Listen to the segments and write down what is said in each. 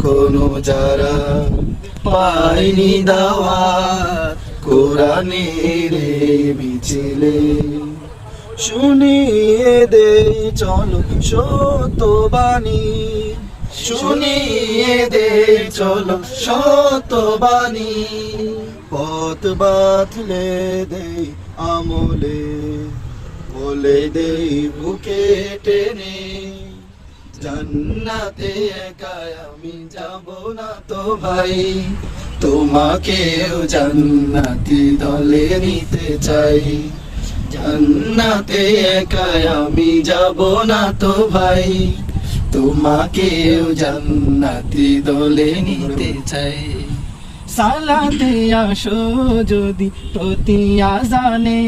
এখনও যারা পায়নি দাওয়া কোরআনের মিছিলে, শুনিয়ে দে চলো সত্যবাণী। শুনিয়ে দে চলো সত্যবাণী। পথ বাতলে দে আমলে, বলে দে বুকে টেনে। জান্নাতে একাই আমি যাব না তো ভাই। তোমাকেও জান্নাতি দলে নিতে চাই। জান্নাতে একাই আমি যাব না তো ভাই। তোমাকেও জান্নাতি দলে নিতে চাই। সালাতে আসো যদি প্রতি আজানে।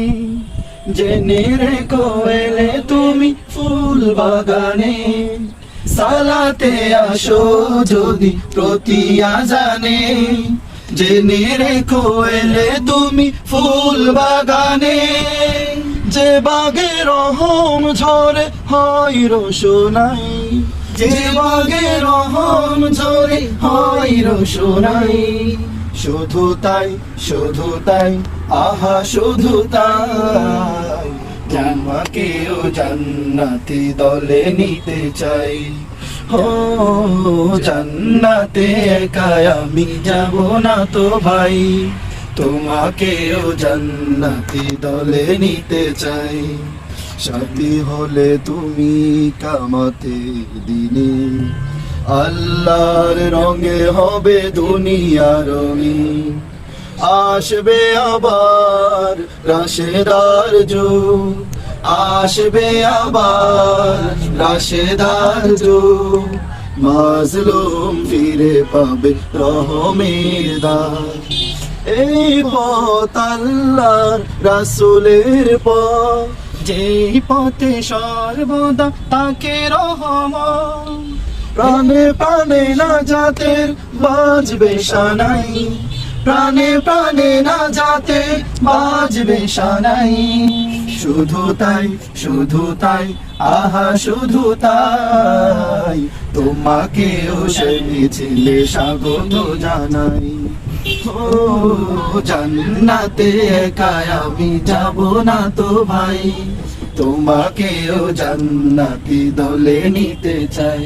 জেনে রেখো এলে তুমি ফুল বাগানে। সালাতে আসো যদি প্রতি আজানে জেনে রেখো এলে তুমি ফুল বাগানে। যে বাগে রহম ঝরে হয় রোশনাই যে বাগে রহম ঝরে হয় রোশনাই শুধু তাই শুধু তাই, আহা, শুধু তাই। জামাকেও জান্নাতি দলে নিতে চাই। ও জান্নাতে একাই আমি যাব না তো ভাই। তোমাকেও জান্নাতি দলে নিতে চাই। সাথী হলে তুমি কামাতে দিনে। আল্লাহর রঙে হবে দুনিয়া রঙিন আসবে আবার রাশেদার যুগ। আসবে আবার রাশেদার যুগ। মাজলুম ফিরে পাবে রহমের এই পথ আল্লাহর রাসূলের পথ। যেই পথে সর্বদা তাকে রহমান প্রাণে প্রাণে না জাতের বাজবে সানাই। প্রাণে প্রাণে না যাতে বাজবে সানাই। শুধু তাই শুধু তাই, আহা, শুধু তাই, তোমাকেও সে মিছিলে স্বাগত জানাই। ও জান্নাতে একাই আমি যাব না তো ভাই, তোমাকেও জান্নাতি দলে নিতে চাই।